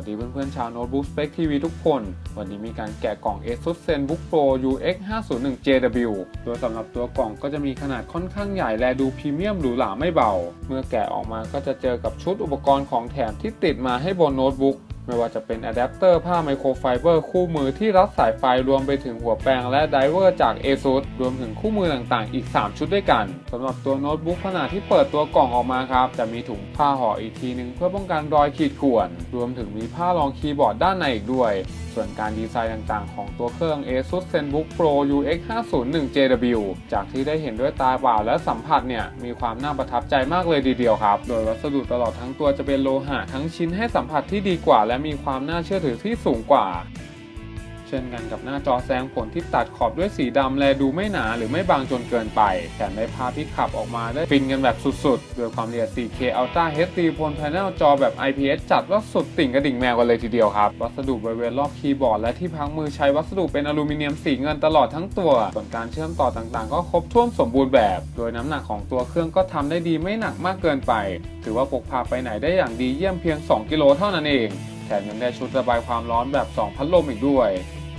วัสดีเพื่อนๆชาวโน้ตบุ๊กสเปคทีวีทุกคน วันนี้มีการแกะกล่อง ASUS ZenBook Pro UX 501 JW โดยสำหรับตัวกล่องก็จะมีขนาดค่อนข้างใหญ่และดูพรีเมียมหรูหราไม่เบา เมื่อแกะออกมาก็จะเจอกับชุดอุปกรณ์ของแถมที่ติดมาให้บนโน้ตบุ๊ก ไม่ว่าจะเป็นอะแดปเตอร์ผ้าไมโครไฟเบอร์คู่มือที่รัดสายไฟรวมไปถึงหัวแปลงและไดเวอร์จาก ASUS รวมถึงคู่มือต่างๆ อีก 3 ชุดด้วยกันสำหรับตัวโน้ตบุ๊กขนาดที่เปิดตัวกล่องออกมาครับ จะมีถุงผ้าห่ออีกทีนึงเพื่อป้องกันรอยขีดข่วน รวมถึงมีผ้ารองคีย์บอร์ดด้านในอีกด้วย ส่วนการดีไซน์ต่างๆ ของตัวเครื่อง ASUS ZenBook Pro UX 501 JW จากที่ได้เห็นด้วยตาเปล่าและสัมผัสเนี่ยมีความน่าประทับใจมากเลยทีเดียวครับ โดยวัสดุตลอดทั้งตัวจะเป็นโลหะทั้งชิ้นให้สัมผัสที่ดีกว่าและมีความน่าเชื่อถือที่สูงกว่า เช่นกันกับหน้าจอแสงผลที่ตัดขอบด้วยสีดำแลดูไม่หนาหรือไม่บางจนเกินไปแถมได้ภาพที่ขับออกมาได้ฟินกันแบบสุดๆ โดยความละเอียด 4K Ultra HD บน Panel จอแบบ IPS จัดว่าสุดติ่งกระดิ่งแมวกันเลยทีเดียวครับ วัสดุบริเวณรอบคีย์บอร์ดและที่พักมือใช้วัสดุเป็นอลูมิเนียมสีเงินตลอดทั้งตัว ส่วนการเชื่อมต่อต่างๆ ก็ครบถ้วนสมบูรณ์แบบ โดยน้ำหนักของตัวเครื่องก็ทำได้ดีไม่หนักมากเกินไป ถือว่าพกพาไปไหนได้อย่างดีเยี่ยมเพียง 2 กิโลเท่านั้นเอง มยังได้ชุดระบายความร้อนแบบ 2 พัดลมอีกด้วย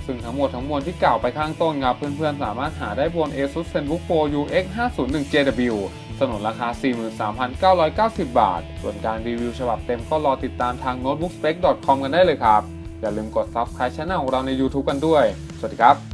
ซึ่งทั้งหมดทั้งมวลที่กล่าวไปข้างต้นครับ เพื่อนๆ สามารถหาได้บน ASUS ZenBook Pro UX 501 JW สนนราคา 43,990 บาท ส่วนการรีวิวฉบับเต็มก็รอติดตามทาง notebookspec.com กันได้เลยครับ อย่าลืมกด subscribe channel ของเราใน YouTube กันด้วย สวัสดีครับ